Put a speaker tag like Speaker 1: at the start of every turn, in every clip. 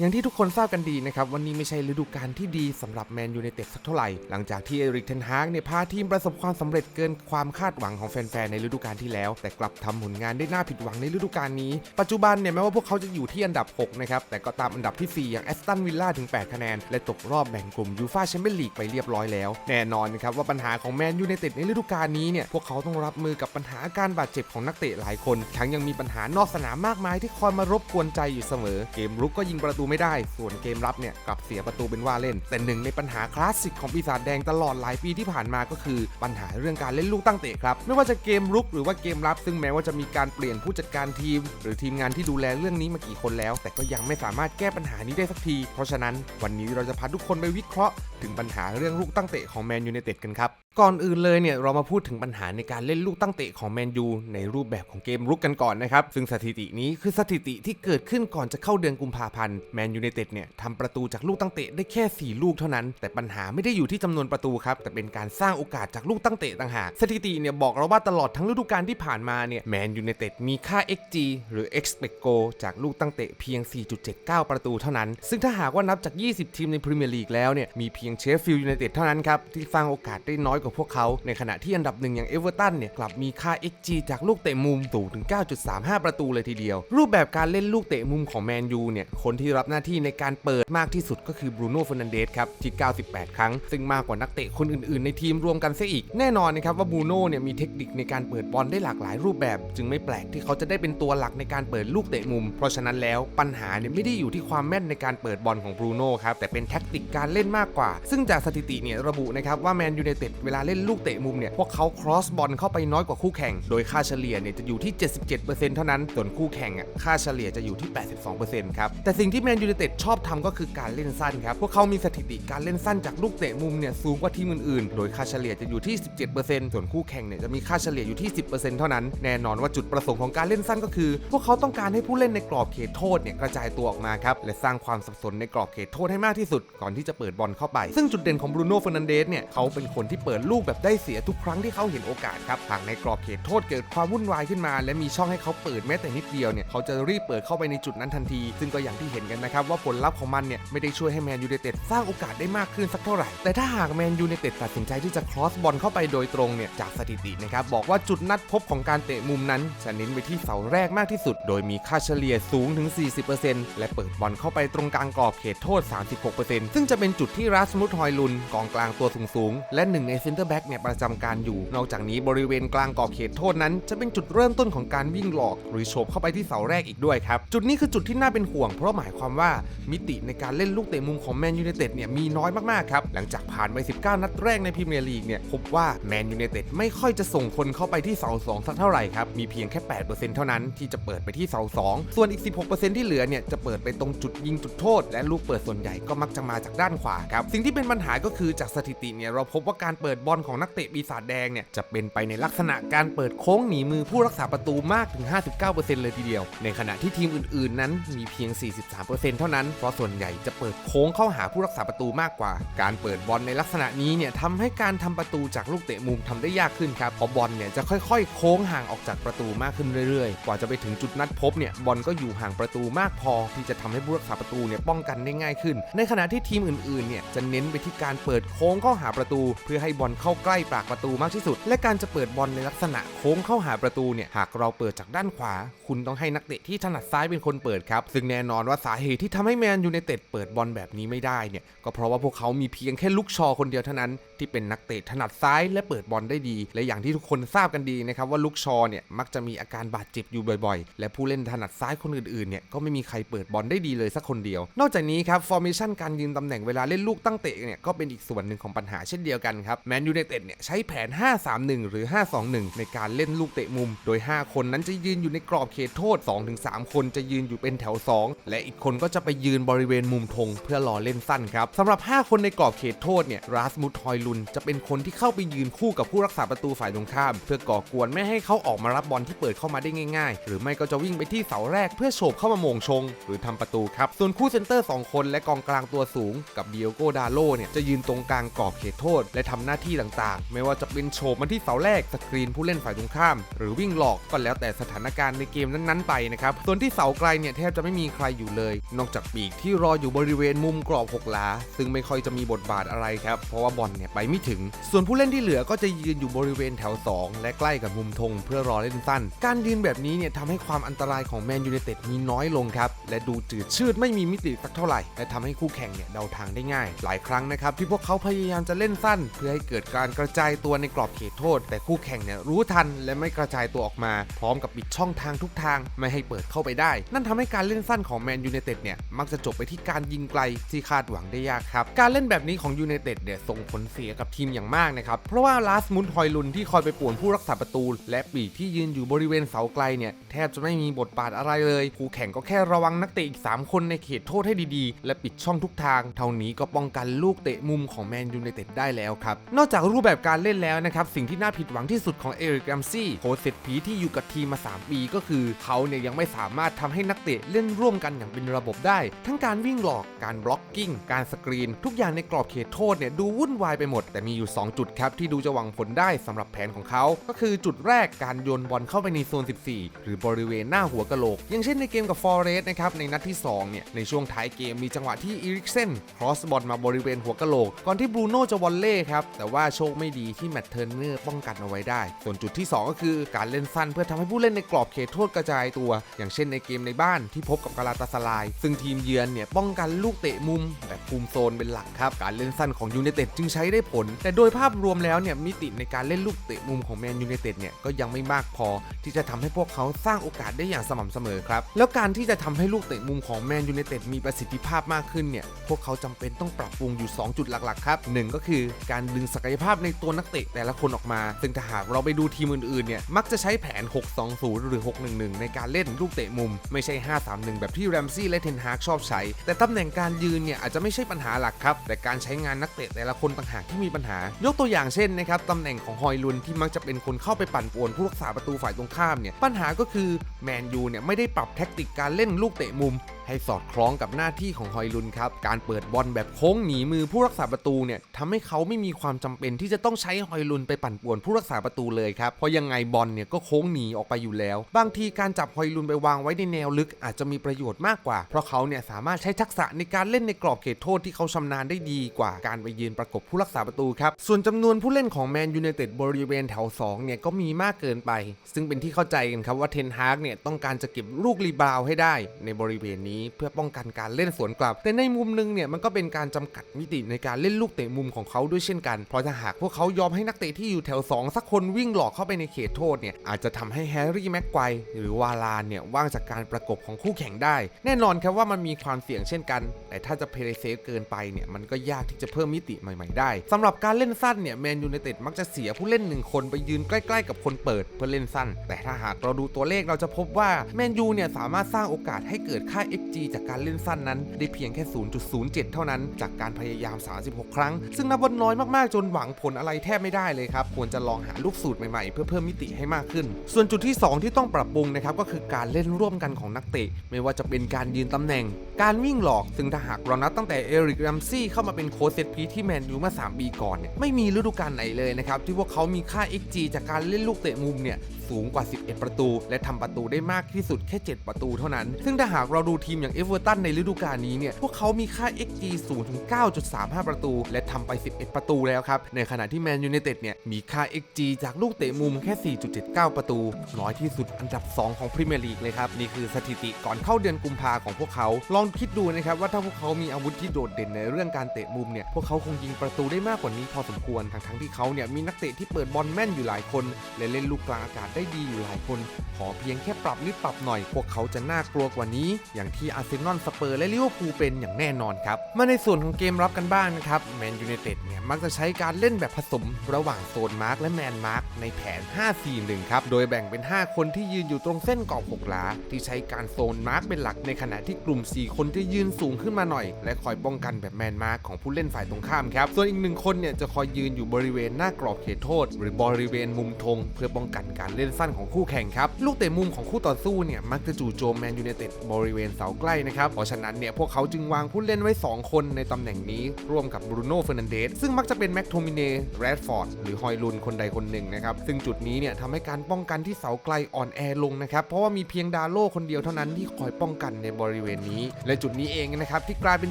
Speaker 1: อย่างที่ทุกคนทราบกันดีนะครับ วันนี้ไม่ใช่ฤดูกาลที่ดีสำหรับแมนยูไนเต็ดสักเท่าไหร่ หลังจากที่เอริกเทนฮากเนี่ยพาทีมประสบความสำเร็จเกินความคาดหวังของแฟนๆในฤดูกาลที่แล้ว แต่กลับทำผลงานได้น่าผิดหวังในฤดูกาลนี้ ปัจจุบันเนี่ยแม้ว่าพวกเขาจะอยู่ที่อันดับ 6 นะครับ แต่ก็ตามอันดับทีสี่ 4 อย่างแอสตันวิลล่าถึง 8 คะแนน และตกรอบแบ่งกลุ่มยูฟาแชมเปี้ยนลีกไปเรียบร้อยแล้ว แน่นอนนะครับว่าปัญหาของแมนยูไนเต็ดในฤดูกาลนี้เนี่ยพวกเขาต้องรับมือกับปัญหาอาการบาดเจ็บของนักเตะหลายคนทั้งยังมีปัญหานอกสนามมากมายที่คอยมารบกวนใจอยู่เสมอ เกมรุกก็ยิงประตูไม่ได้ ส่วนเกมรับเนี่ยกลับเสียประตูเป็นว่าเล่น แต่หนึ่งในปัญหาคลาสสิกของปีศาจแดงตลอดหลายปีที่ผ่านมาก็คือ ปัญหาเรื่องการเล่นลูกตั้งเตะครับไม่ว่าจะเกมรุกหรือว่าเกมรับ ซึ่งแม้ว่าจะมีการเปลี่ยนผู้จัดการทีม หรือทีมงานที่ดูแลเรื่องนี้มากี่คนแล้ว แต่ก็ยังไม่สามารถแก้ปัญหานี้ได้สักที เพราะฉะนั้นวันนี้เราจะพาทุกคนไปวิเคราะห์ถึงปัญหาเรื่องลูกตั้งเตะของแมนยูไนเต็ดกันครับก่อนอื่นเลยเนี่ยเรามาพูดถึงปัญหาในการเล่นลูกตั้งเตะของแมนยูในรูปแบบของเกมรุกกันก่อนนะครับซึ่งสถิตินี้คือสถิติที่เกิดขึ้นก่อนจะเข้าเดือนกุมภาพันธ์แมนยูไนเต็ดเนี่ยทำประตูจากลูกตั้งเตะได้แค่ 4 ลูกเท่านั้น แต่ปัญหาไม่ได้อยู่ที่จำนวนประตูครับ แต่เป็นการสร้างโอกาสจากลูกตั้งเตะต่างหาก สถิติเนี่ยบอกเราว่าตลอดทั้งฤดูกาลที่ผ่านมาเนี่ยแมนยูไนเต็ดมีค่า xg หรือ expect goal จากลูกตั้งเตะเพียง 4.79 ประตูเท่านั้น ซึ่งถ้าหากว่านับจาก 20 ทีมในพรีเมียร์ลีกแล้วเนี่ยมีเพียงเชฟฟิลด์ยูไนเต็ดเท่านั้นครับที่สร้างโอกาสได้น้อยกว่าพวกเขา ในขณะที่อันดับหนึ่งอย่างเอเวอร์ตันเนี่ยกลับมีค่า xg จากลูกเตะมุมสูงถึง 9.35 ประตูเลยทีเดียว รูปแบบการเล่นลูกเตะมุมของแมนยูเนี่ยคนที่รับหน้าที่ในการเปิดมากที่สุดก็คือบรูโน่เฟอร์นันเดสครับที่ 98 ครั้ง ซึ่งมากกว่านักเตะคนอื่นๆ ในทีมรวมกันเสียอีก แน่นอนนะครับว่าบรูโน่เนี่ยมีเทคนิคในการเปิดบอลได้หลากหลายรูปแบบ จึงไม่แปลกที่เขาจะได้เป็นตัวหลักในการเปิดลูกเตะมุม เพราะฉะนั้นแล้วปัญหาเนี่ยไม่ได้อยู่ที่ความแม่นในการเปิดบอลของบรูโน่ครับแต่เป็นแท็กติกการเล่นมากกว่า ซึ่งจากสถิติเนี่ยระบุนะครับว่าแมนยูไนเต็ดเวลาเล่นลูกเตะมุมเนี่ยพวกเขาครอสบอลเข้าไปน้อยกว่าคู่แข่ง โดยค่าเฉลี่ยเนี่ยจะอยู่ที่ 77%เท่านั้นส่วนคู่แข่งอะค่าเฉลี่ยจะอยู่ที่ 82%ครับแต่สิ่งที่แมนยูไนเต็ดชอบทำก็คือการเล่นสั้นครับ พวกเขามีสถิติการเล่นสั้นจากลูกเตะมุมเนี่ยสูงกว่าทีมอื่นๆ โดยค่าเฉลี่ยจะอยู่ที่ 17%ส่วนคู่แข่งเนี่ยจะมีค่าเฉลี่ยอยู่ที่ 10%เท่านั้น แน่นอนว่าจุดประสงค์ของการเล่นสั้นก็คือ พวกเขาต้องการให้ผู้เล่นในกรอบเขตโทษเนี่ยกระจายตัวออกมาครับ และสร้างความสับสนในกรอบเขตโทษให้มากที่สุด ก่อนที่จะเปิดบอลเข้าไป ซึ่งจุดเด่นของบรูโน่เฟอร์นันเดสเนี่ยเขาเป็นคนที่เปิดลูกแบบได้เสียทุกครั้งที่เขาเห็นโอกาสครับหากในกรอบเขตโทษเกิดความวุ่นวายขึ้นมา และมีช่องให้เขาเปิดแม้แต่นิดเดียวเนี่ยเขาจะรีบเปิดเข้าไปในจุดนั้นทันที ซึ่งก็อย่างที่เห็นกันนะครับว่าผลลัพธ์ของมันเนี่ยไม่ได้ช่วยให้แมนยูไนเต็ดสร้างโอกาสได้มากขึ้นสักเท่าไหร่ แต่ถ้าหากแมนยูไนเต็ดตัดสินใจที่จะครอสบอลเข้าไปโดยตรงเนี่ยจากสถิตินะครับบอกว่าจุดนัดพบของการเตะมุมนั้นจะเน้นไปที่เสาแรกมากที่สุด โดยมีค่าเฉลี่ยสูงถึง 40%และเปิดบอลเข้าไปตรงกลางกรอบเขตโทษ 36%ซึ่งจะเป็นจุดที่รัสมุทฮอยลุนกองกลางตัวสูงๆและหนึ่งในเซนเตอร์แบ็กเนี่ยประจำการอยู่ นอกจากนี้บริเวณกลางกรอบเขตโทษนั้น จะเป็นจุดเริ่มต้นของการวิ่งหลอก หรือโฉบเข้าไปที่เสาแรกอีกด้วยครับจุดนี้คือจุดที่น่าเป็นห่วงเพราะหมายความว่ามิติในการเล่นลูกเตะมุมของแมนยูไนเต็ดเนี่ยมีน้อยมากๆครับ หลังจากผ่านไป 19 นัดแรกในพรีเมียร์ลีกเนี่ยพบว่าแมนยูไนเต็ดไม่ค่อยจะส่งคนเข้าไปที่เสา2สักเท่าไหร่ครับ มีเพียงแค่ 8%เท่านั้นที่จะเปิดไปที่เสา2ส่วนอีก 16%ที่เหลือเนี่ยจะเปิดไปตรงจุดยิงจุดโทษ และลูกเปิดส่วนใหญ่ก็มักจะมาจากด้านขวาครับสิ่งที่เป็นปัญหาก็คือจากสถิติเนี่ยเราพบว่าการเปิดบอลของนักเตะปีศาจแดงเนี่ยจะเป็นไปในลักษณะการเปิดโค้งหนีมือผู้รักษาประตูมากถึง 59%เลยทีเดียว ในขณะที่ทีมอื่นๆ นั้นมีเพียง 43%เท่านั้น เพราะส่วนใหญ่จะเปิดโค้งเข้าหาผู้รักษาประตูมากกว่า การเปิดบอลในลักษณะนี้เนี่ยทำให้การทำประตูจากลูกเตะมุมทำได้ยากขึ้นครับเพราะบอลเนี่ยจะค่อยๆ โค้งห่างออกจากประตูมากขึ้นเรื่อยๆ กว่าจะไปถึงจุดนัดพบเนี่ยบอลก็อยู่ห่างประตูมากพอ ที่จะทำให้ผู้รักษาประตูเนี่ยป้องกันได้ง่ายขึ้น ในขณะที่ทีมอื่นๆเนี่ยจะเน้นไปที่การเปิดโค้งเข้าหาประตู เพื่อให้บอลเข้าใกล้ปากประตูมากที่สุด และการจะเปิดบอลในลักษณะโค้งเข้าหาประตูเนี่ยหากเราเปิดจากด้านขวา คุณต้องให้นักเตะที่ถนัดซ้ายเป็นคนเปิดครับ ซึ่งแน่นอนว่าสาเหตุที่ทำให้แมนยูไนเต็ดเปิดบอลแบบนี้ไม่ได้เนี่ยก็เพราะว่าพวกเขามีเพียงแค่ลูกชอคนเดียวเท่านั้น ที่เป็นนักเตะถนัดซ้ายและเปิดบอลได้ดี และอย่างที่ทุกคนทราบกันดีนะครับว่าลูกชอเนี่ยมักจะมีอาการบาดเจ็บอยู่บ่อยๆ และผู้เล่นถนัดซ้ายคนอื่นๆเนี่ยก็ไม่มีใครเปิดบอลได้ดีเลยสักคนเดียว นอกจากนี้ครับฟอร์เมชันการยืนตำแหน่งเวลาเล่นลูกตั้งเตะเนี่ยก็เป็นอีกส่วนหนึ่งของปัญหาเช่นเดียวกันครับแมนยูไนเต็ดเนี่ยใช้แผน 5-3-1 หรือ 5-2-1 ในการเล่นลูกเตะมุม โดย 5 คนนั้นจะยืนอยู่ในกรอบเขตโทษ 2-3 คนจะยืนอยู่เป็นแถว 2 และอีกคนก็จะไปยืนบริเวณมุมธงเพื่อรอเล่นสั้นครับสำหรับ 5 คนในกรอบเขตโทษเนี่ยราสมุทฮอยลุนจะเป็นคนที่เข้าไปยืนคู่กับผู้รักษาประตูฝ่ายตรงข้าม เพื่อก่อกวนไม่ให้เขาออกมารับบอลที่เปิดเข้ามาได้ง่ายๆ หรือไม่ก็จะวิ่งไปที่เสาแรกเพื่อโฉบเข้ามาโมงชง หรือทำประตูครับ ส่วนคู่เซนเตอร์ 2 คนและกองกลางตัวสูง กับเดียโกดาโลเนี่ยจะยืนตรงกลางกรอบเขตโทษ และทำหน้าที่ต่างๆ ไม่ว่าจะเป็นโฉบมาที่เสาแรกสกรีนผู้เล่นฝ่ายตรงข้าม หรือวิ่งหลอกก็แล้วแต่สถานการณ์ในเกมนั้นๆไปนะครับส่วนที่เสาไกลเนี่ยแทบจะไม่มีใครอยู่เลยนอกจากปีกที่รออยู่บริเวณมุมกรอบ6หลา ซึ่งไม่ค่อยจะมีบทบาทอะไรครับ เพราะว่าบอลเนี่ยไปไม่ถึง ส่วนผู้เล่นที่เหลือก็จะยืนอยู่บริเวณแถว 2 และใกล้กับมุมธงเพื่อรอเล่นสั้น การยืนแบบนี้เนี่ยทำให้ความอันตรายของแมนยูไนเต็ดมีน้อยลงครับ และดูจืดชืดไม่มีมิติสักเท่าไหร่ และทำให้คู่แข่งเนี่ยเดาทางได้ง่าย หลายครั้งนะครับที่พวกเขาพยายามจะเล่นสั้น เพื่อให้เกิดการกระจายตัวในกรอบเขตโทษ แต่คู่แข่งเนี่ยรู้ทันและไม่กระจายตัวออกมา พร้อมกับปิดช่องทางทุกทาง ไม่ให้เปิดเข้าไปได้ นั่นทำให้การเล่นสั้นของแมนยูไนเต็ดเนี่ยมักจะจบไปที่การยิงไกลที่คาดหวังได้ยากครับ การเล่นแบบนี้ของยูไนเต็ดเนี่ยส่งผลเสียกับทีมอย่างมากนะครับ เพราะว่าลาสมุนฮอยลุนที่คอยไปป่วนผู้รักษาประตู และปีกที่ยืนอยู่บริเวณเสาไกลเนี่ยแทบจะไม่มีบทบาทอะไรเลยคู่แข่งก็แค่ระวังนักเตะอีก 3 คนในเขตโทษให้ดีๆ และปิดช่องทุกทาง เท่านี้ก็ป้องกันลูกเตะมุมของแมนยูไนเต็ดได้แล้วครับนอกจากรูปแบบการเล่นแล้วนะครับสิ่งที่น่าผิดหวังที่สุดของเอริกแรมซี่โค้ชเซตผีที่อยู่กับทีมมา 3 ปีก็คือ เขาเนี่ยยังไม่สามารถทำให้นักเตะเล่นร่วมกันอย่างเป็นระบบได้ ทั้งการวิ่งหลอก การบล็อกกิ้ง การสกรีน ทุกอย่างในกรอบเขตโทษเนี่ยดูวุ่นวายไปหมด แต่มีอยู่ 2 จุดครับที่ดูจะหวังผลได้สำหรับแผนของเขา ก็คือจุดแรกการโยนบอลเข้าไปในโซน 14 หรือบริเวณหน้าหัวกะโหลก อย่างเช่นในเกมกับฟอร์เรสนะครับในนัดที่2เนี่ยในช่วงท้ายเกมมีจังหวะที่อีริกเซนครอสบอลมาบริเวณหัวกะโหลก ก่อนที่บรูโน่จะวอลเล่ครับแต่ว่าโชคไม่ดีที่แมตเทอร์เนอร์ป้องกันเอาไว้ได้ ส่วนจุดที่ 2 ก็คือการเล่นสั้นเพื่อทำให้ผู้เล่นในกรอบเขตโทษกระจายตัว อย่างเช่นในเกมในบ้านที่พบกับกาลาตาสลายซึ่งทีมเยือนเนี่ยป้องกันลูกเตะมุมแบบคุมโซนเป็นหลักครับ การเล่นสั้นของยูไนเต็ดจึงใช้ได้ผล แต่โดยภาพรวมแล้วเนี่ยมิติในการเล่นลูกเตะมุมของแมนยูไนเต็ดเนี่ยก็ยังไม่มากพอ ที่จะทำให้พวกเขาสร้างโอกาสได้อย่างสม่ำเสมอครับ แล้วการที่จะทำให้ลูกเตะมุมของแมนยูไนเต็ดมีประสิทธิภาพมากขึ้นเนี่ยพวกเขาจำเป็นต้องปรับปรุงอยู่ 2 จุดหลักๆครับหนึ่งก็คือการดึงศักยภาพในตัวนักเตะแต่ละคนออกมา ซึ่งถ้าหากเราไปดูทีมอื่นๆเนี่ยมักจะใช้แผน 6-2-0 หรือ 6-1-1 ในการเล่นลูกเตะมุม ไม่ใช่ 5-3-1 แบบที่แรมซี่และเทนฮากชอบใช้ แต่ตำแหน่งการยืนเนี่ยอาจจะไม่ใช่ปัญหาหลักครับ แต่การใช้งานนักเตะแต่ละคนต่างหากที่มีปัญหา ยกตัวอย่างเช่นนะครับตำแหน่งของฮอยลุนที่มักจะเป็นคนเข้าไปปั่นป่วนผู้รักษาประตูฝ่ายตรงข้ามเนี่ยปัญหาก็คือแมนยูเนี่ยไม่ได้ปรับแท็กติกการเล่นลูกเตะมุมให้สอดคล้องกับหน้าที่ของฮอยลุนครับ การเปิดบอลแบบโค้งหนีมือผู้รักษาประตูเนี่ยทำให้เขาไม่มีความจำเป็นที่จะต้องใช้ฮอยลุนไปปั่นป่วนผู้รักษาประตูเลยครับ เพราะยังไงบอลเนี่ยก็โค้งหนีออกไปอยู่แล้ว บางทีการจับฮอยลุนไปวางไว้ในแนวลึกอาจจะมีประโยชน์มากกว่า เพราะเขาเนี่ยสามารถใช้ทักษะในการเล่นในกรอบเขตโทษที่เขาชำนาญได้ดีกว่าการไปยืนประกบผู้รักษาประตูครับ ส่วนจำนวนผู้เล่นของแมนยูไนเต็ดบริเวณแถว2เนี่ยก็มีมากเกินไป ซึ่งเป็นที่เข้าใจกันครับว่าเทนฮากเนี่ยต้องการจะเก็บลูกรีบาวให้ได้ในบริเวณนี้เพื่อป้องกันการเล่นสวนกลับ แต่ในมุมหนึงเนี่ยมันก็เป็นการจำกัดมิติในการเล่นลูกเตะมุมของเขาด้วยเช่นกัน เพราะถ้าหากพวกเขายอมให้นักเตะที่อยู่แถว 2 สักคนวิ่งหลอกเข้าไปในเขตโทษเนี่ยอาจจะทำให้แฮร์รี่แม็กไกวหรือวาลานเนี่ยว่างจากการประกบของคู่แข่งได้ แน่นอนครับว่ามันมีความเสี่ยงเช่นกัน แต่ถ้าจะเพลย์เซฟเกินไปเนี่ยมันก็ยากที่จะเพิ่มมิติใหม่ๆได้สำหรับการเล่นสั้นเนี่ยแมนยูไนเต็ดมักจะเสียผู้เล่นหนึ่งคนไปยืนใกล้ๆกับคนเปิดเพื่อเล่นสั้น แต่ถ้าหากเราดูตัวเลขเราจะพบว่าแมนยูเนี่ยสามารถสร้างโอกาสให้เกิดค่า XG จากการเล่นสั้นนั้น ได้เพียงแค่ 0.07 เท่านั้น จากการพยายาม 36 ครั้ง ซึ่งนับว่าน้อยมากๆ จนหวังผลอะไรแทบไม่ได้เลยครับ ควรจะลองหาลูกสูตรใหม่ๆ เพื่อเพิ่มมิติให้มากขึ้น ส่วนจุดที่ 2 ที่ต้องปรับปรุงนะครับก็คือการเล่นร่วมกันของนักเตะ ไม่ว่าจะเป็นการยืนตำแหน่ง การวิ่งหลอก ซึ่งถ้าหากเรานับตั้งแต่เอริกแรมซี่เข้ามาเป็นโค้ชเซตพีที่แมนยูเมื่อ3ปีก่อนเนี่ยไม่มีฤดูกาลไหนเลยนะครับที่พวกเขามีค่า XG จากการเล่นลูกเตะมุมเนี่ยสูงกว่า 11 ประตู และทำประตูได้มากที่สุดแค่ 7 ประตูเท่านั้น ซึ่งถ้าหากเราดูทีมอย่างเอเวอร์ตันในฤดูกาลนี้เนี่ย พวกเขามีค่า XG สูงถึง 9.35 ประตู และทำไป 11 ประตูแล้วครับ ในขณะที่แมนยูไนเต็ดเนี่ย มีค่า XG จากลูกเตะมุมแค่ 4.79 ประตู น้อยที่สุดอันดับ 2 ของพรีเมียร์ลีกเลยครับ นี่คือสถิติก่อนเข้าเดือนกุมภาของพวกเขา ลองคิดดูนะครับว่าถ้าพวกเขามีอาวุธที่โดดเด่นในเรื่องการเตะมุมเนี่ย พวกเขาคงยิงประตูได้มากกว่านี้พอสมควร ทั้งๆที่เขาเนี่ยมีนักเตะที่เปิดบอลแม่นอยู่หลายคนและเล่นลูกกลางอากาศได้ดีอยู่หลายคน ขอเพียงแค่ปรับนิดปรับหน่อย พวกเขาจะน่ากลัวกว่านี้ อย่างที่อาร์เซนอลสเปอร์และลิเวอร์พูลเป็นอย่างแน่นอนครับ มาในส่วนของเกมรับกันบ้างนะครับแมนยูไนเต็ดเนี่ยมักจะใช้การเล่นแบบผสม ระหว่างโซนมาร์กและแมนมาร์กในแผน 5-4-1 ครับ โดยแบ่งเป็น 5 คนที่ยืนอยู่ตรงเส้นกรอบ6หลา ที่ใช้การโซนมาร์กเป็นหลักในขณะที่กลุ่ม 4 คนจะยืนสูงขึ้นมาหน่อย และคอยป้องกันแบบแมนมาร์กของผู้เล่นฝ่ายตรงข้ามครับส่วนอีกหนึ่งคนเนี่ยจะคอยยืนอยู่บริเวณหน้ากรอบเขตโทษ หรือบริเวณมุมธงเพื่อป้องกันการเล่นล่นสั้นของคู่แข่งครับ ลูกเตะมุมของคู่ต่อสู้เนี่ยมักจะจู่โจมแมนยูไนเต็ดบริเวณเสาใกล้นะครับ เพราะฉะนั้นเนี่ยพวกเขาจึงวางผู้เล่นไว้ 2 คนในตำแหน่งนี้ร่วมกับบรูโน่เฟอร์นันเดสซึ่งมักจะเป็นแม็กโทมิเน่แรดฟอร์ดหรือฮอยลุนคนใดคนหนึ่งนะครับ ซึ่งจุดนี้เนี่ยทำให้การป้องกันที่เสาไกลอ่อนแอลงนะครับ เพราะว่ามีเพียงดาโลคนเดียวเท่านั้นที่คอยป้องกันในบริเวณนี้ และจุดนี้เองนะครับที่กลายเป็น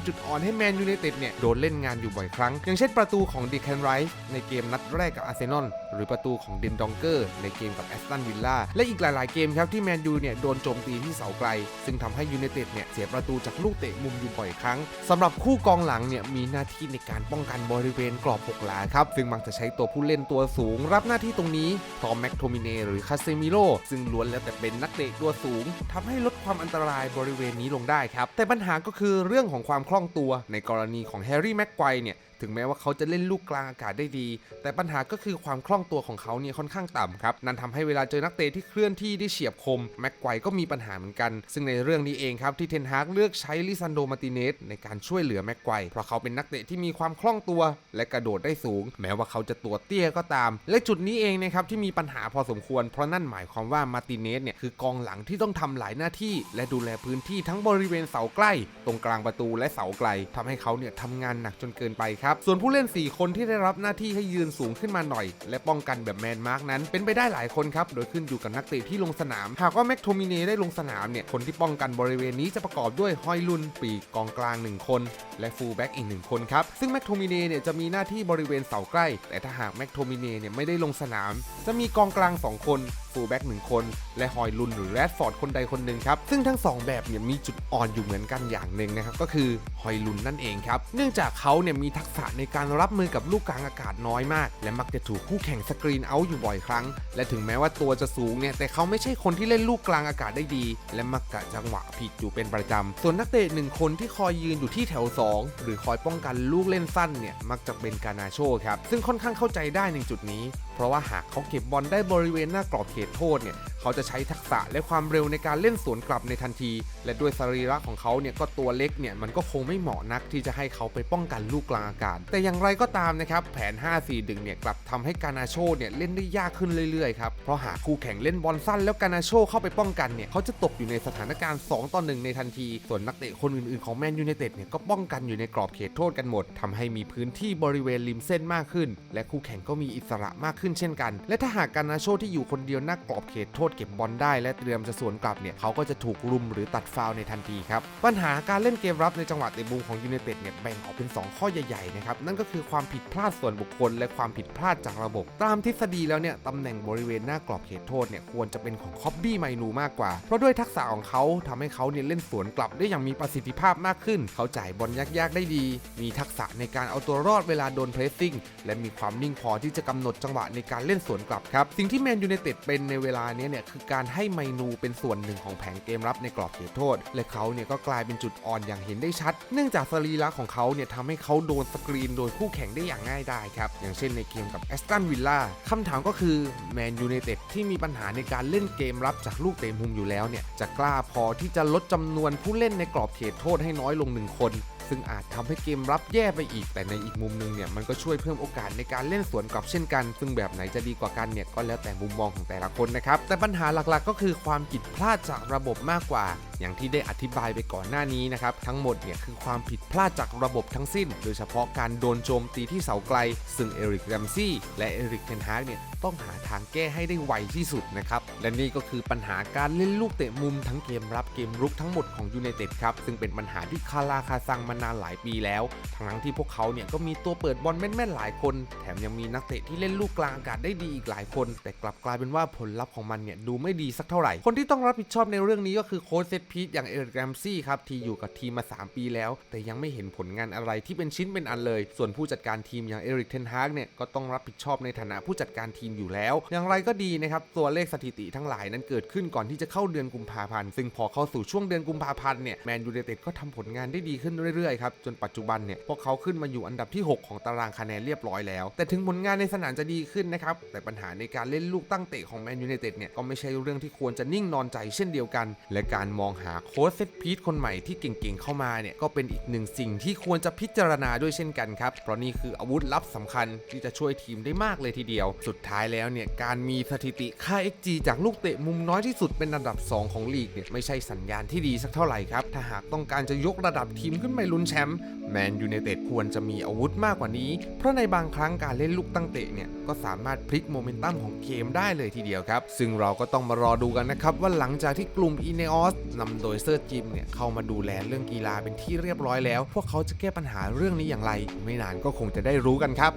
Speaker 1: จุดอ่อนให้แมนยูไนเต็ดเนี่ยโดนเล่นงานอยู่บ่อยครั้ง อย่างเช่นประตูของดีแคนไรส์ในเกมนัดแรกกับอาร์เซนอลหรือประตูของเดนดองเกอร์ในเกมกับแอสตันวิลล่าและอีกหลาย ๆ เกมครับที่แมนยูเนี่ยโดนโจมตีที่เสาไกล ซึ่งทำให้ยูไนเต็ดเนี่ยเสียประตูจากลูกเตะมุมอยู่บ่อยครั้งสำหรับคู่กองหลังเนี่ยมีหน้าที่ในการป้องกันบริเวณกรอบหกหลาครับ ซึ่งมักจะใช้ตัวผู้เล่นตัวสูง รับหน้าที่ตรงนี้พร้อมแม็กโทมิเนหรือคาเซมิโลซึ่งล้วนแล้วแต่เป็นนักเตะตัวสูงทำให้ลดความอันตรายบริเวณนี้ลงได้ครับแต่ปัญหาก็คือเรื่องของความคล่องตัวในกรณีของแฮร์รี่แม็กไกวเนี่ย ถึงแม้ว่าเขาจะเล่นลูกกลางอากาศได้ดี แต่ปัญหาก็คือความคล่องตัวของเขาเนี่ยค่อนข้างต่ำครับนั่นทำให้เวลาเจอนักเตะที่เคลื่อนที่ได้เฉียบคมแม็กไกวก็มีปัญหาเหมือนกัน ซึ่งในเรื่องนี้เองครับที่เทนฮากเลือกใช้ลิซันโดมาร์ติเนสในการช่วยเหลือแม็กไกวเพราะเขาเป็นนักเตะที่มีความคล่องตัว และกระโดดได้สูง แม้ว่าเขาจะตัวเตี้ยก็ตาม และจุดนี้เองนะครับที่มีปัญหาพอสมควร เพราะนั่นหมายความว่ามาร์ติเนสเนี่ยคือกองหลังที่ต้องทำหลายหน้าที่ และดูแลพื้นที่ทั้งบริเวณเสาใกล้ ตรงกลางประตูและเสาไกลทำให้เขาเนี่ยทำงานหนักจนเกินไปครับส่วนผู้เล่น 4 คนที่ได้รับหน้าที่ให้ยืนสูงขึ้นมาหน่อย และป้องกันแบบแมนมาร์กนั้น เป็นไปได้หลายคนครับ โดยขึ้นอยู่กับนักเตะที่ลงสนาม หากว่าแม็กโทมิเน่ได้ลงสนามเนี่ย คนที่ป้องกันบริเวณนี้จะประกอบด้วยฮอยลุนปีกกองกลาง 1 คน และฟูลแบ็กอีก 1 คนครับ ซึ่งแม็กโทมิเน่เนี่ยจะมีหน้าที่บริเวณเสาใกล้ แต่ถ้าหากแม็กโทมิเน่เนี่ยไม่ได้ลงสนาม จะมีกองกลาง 2 คน ฟูลแบ็กหนึ่งคน และฮอยลุนหรือแรดฟอร์ดคนใดคนหนึ่งครับ ซึ่งทั้ง 2 แบบเนี่ยมีจุดอ่อนอยู่เหมือนกันอย่างหนึ่งนะครับก็คือฮอยลุนนั่นเองครับ เนื่องจากเขาเนี่ยมีทักษะในการรับมือกับลูกกลางอากาศน้อยมาก และมักจะถูกคู่แข่งสกรีนเอาท์อยู่บ่อยครั้ง และถึงแม้ว่าตัวจะสูงเนี่ยแต่เขาไม่ใช่คนที่เล่นลูกกลางอากาศได้ดี และมักกะจังหวะผิดอยู่เป็นประจำส่วนนักเตะหนึ่งคนที่คอยยืนอยู่ที่แถว 2 หรือคอยป้องกันลูกเล่นสั้นเนี่ยมักจะเป็นกานาโชครับซึ่งค่อนข้างเข้าใจได้ในจุดนี้เพราะว่าหากเขาเก็บบอลได้บริเวณหน้ากรอบเขตโทษเนี่ย เขาจะใช้ทักษะและความเร็วในการเล่นสวนกลับในทันที และด้วยสรีระของเขาเนี่ยก็ตัวเล็กเนี่ยมันก็คงไม่เหมาะนักที่จะให้เขาไปป้องกันลูกกลางอากาศ แต่อย่างไรก็ตามนะครับแผน 5-4 1 เนี่ยกลับทำให้กานาโชเนี่ยเล่นได้ยากขึ้นเรื่อยๆครับเพราะหากคู่แข่งเล่นบอลสั้นแล้วกานาโชเข้าไปป้องกันเนี่ยเขาจะตกอยู่ในสถานการณ์2ต่อ1ในทันที ส่วนนักเตะคนอื่นๆของแมนยูไนเต็ดเนี่ยก็ป้องกันอยู่ในกรอบเขตโทษกันหมดทำให้มีพื้นที่บริเวณริมเส้นมากขึ้น และคู่แข่งก็มีอิสระมากขึ้นเช่นกัน และถ้าหากกานาโชที่อยู่คนเดียวหน้ากรอบเขตโทษเก็บบอลได้และเตรียมจะสวนกลับเนี่ยเขาก็จะถูกรุมหรือตัดฟาวในทันทีครับ ปัญหาการเล่นเกมรับในจังหวะเตะมุมของยูไนเต็ดเนี่ยแบ่งออกเป็น 2 ข้อใหญ่ๆนะครับนั่นก็คือความผิดพลาดส่วนบุคคล และความผิดพลาดจากระบบ ตามทฤษฎีแล้วเนี่ยตำแหน่งบริเวณหน้ากรอบเขตโทษเนี่ยควรจะเป็นของคอบบี้ไมนูมากกว่า เพราะด้วยทักษะของเขาทำให้เขาเนี่ยเล่นสวนกลับได้อย่างมีประสิทธิภาพมากขึ้น เขาจ่ายบอลยากๆได้ดี มีทักษะในการเอาตัวรอดเวลาโดนเพรสซิ่งและมีความนิ่งพอที่จะกำหนดจังหวะในการเล่นสวนกลับครับสิ่งที่แมนยูไนเต็ดเป็นในเวลานี้เนี่ยคือการให้ไมนูเป็นส่วนหนึ่งของแผนเกมรับในกรอบเขตโทษ และเขาเนี่ยก็กลายเป็นจุดอ่อนอย่างเห็นได้ชัด เนื่องจากสรีระของเขาเนี่ยทำให้เขาโดนสกรีนโดยคู่แข่งได้อย่างง่ายได้ครับ อย่างเช่นในเกมกับแอสตันวิลล่าคำถามก็คือแมนยูไนเต็ดที่มีปัญหาในการเล่นเกมรับจากลูกเตะมุมอยู่แล้วเนี่ยจะกล้าพอที่จะลดจำนวนผู้เล่นในกรอบเขตโทษให้น้อยลงหนึ่งคน ซึ่งอาจทำให้เกมรับแย่ไปอีก แต่ในอีกมุมหนึงเนี่ยมันก็ช่วยเพิ่มโอกาสในการเล่นสวนกลับเช่นกัน ซึ่งแบบไหนจะดีกว่ากันเนี่ยก็แล้วแต่มุมมองของแต่ละคนนะครับแต่ปัญหาหลักๆ ก็คือความผิดพลาดจากระบบมากกว่าอย่างที่ได้อธิบายไปก่อนหน้านี้นะครับทั้งหมดเนี่ยคือความผิดพลาดจากระบบทั้งสิ้น โดยเฉพาะการโดนโจมตีที่เสาไกล ซึ่งเอริกแรมซี่และเอริกเทนฮากเนี่ยต้องหาทางแก้ให้ได้ไวที่สุดนะครับ และนี่ก็คือปัญหาการเล่นลูกเตะมุมทั้งเกมรับเกมรุกทั้งหมดของยูไนเต็ดครับ ซึ่งเป็นปัญหาที่คาราคาซังมานานหลายปีแล้ว ทั้งที่พวกเขาเนี่ยก็มีตัวเปิดบอลแม่นๆหลายคน แถมยังมีนักเตะที่เล่นลูกกลางอากาศได้ดีอีกหลายคน แต่กลับกลายเป็นว่าผลลัพธ์ของมันเนี่ยดูไม่ดีสักเท่าไหร่ คนที่ต้องรับผิดชอบในเรื่องนี้ก็คือโค้ชเซตพีทอย่างเอริกแรมซี่ครับที่อยู่กับทีมมา 3 ปีแล้ว แต่ยังไม่เห็นผลงานอะไรที่เป็นชิ้นเป็นอันเลย ส่วนผู้จัดการทีมอย่างเอริกเทนฮากเนี่ยก็ต้องรับผิดชอบในฐานะผู้จัดการทีมอยู่แล้ว อย่างไรก็ดีนะครับตัวเลขสถิติทั้งหลายนั้นเกิดขึ้นก่อนที่จะเข้าเดือนกุมภาพันธ์ซึ่งพอเข้าสู่ช่วงเดือนกุมภาพันธ์เนี่ยแมนยูไนเต็ดก็ทำผลงานได้ดีขึ้นเรื่อยๆครับจนปัจจุบันเนี่ยพวกเขาขึ้นมาอยู่อันดับที่ 6 ของตารางคะแนนเรียบร้อยแล้ว แต่ถึงผลงานในสนามจะดีขึ้นนะครับแต่ปัญหาในการเล่นลูกตั้งเตะของแมนยูไนเต็ดเนี่ยก็ไม่ใช่เรื่องที่ควรจะนิ่งนอนใจเช่นเดียวกัน และการมองหาโค้ชเซตพีทคนใหม่ที่เก่งๆเข้ามาเนี่ยก็เป็นอีกหนึ่งสิ่งที่ควรจะพิจารณาด้วยเช่นกันครับ เพราะนี่คืออาวุธลับสำคัญที่จะช่วยทีมได้มากเลยทีเดียว สุดท้ายแล้วเนี่ยการมีสถิติค่า XG จากลูกเตะมุมน้อยที่สุดเป็นอันดับ 2 ของลีกเนี่ยไม่ใช่สัญญาณที่ดีสักเท่าไหร่ครับ ถ้าหากต้องการจะยกระดับทีมขึ้นไปลุ้นแชมป์แมนยูไนเต็ดควรจะมีอาวุธมากกว่านี้ เพราะในบางครั้งการเล่นลูกตั้งเตะเนี่ยก็สามารถพลิกโมเมนตัมของเกมได้เลยทีเดียวครับ ซึ่งเราก็ต้องมารอดูกันนะครับว่าหลังจากที่กลุ่มอีเนอสนำโดยเซอร์จิมเนี่ยเข้ามาดูแลเรื่องกีฬาเป็นที่เรียบร้อยแล้ว พวกเขาจะแก้ปัญหาเรื่องนี้อย่างไร ไม่นานก็คงจะได้รู้กันครับ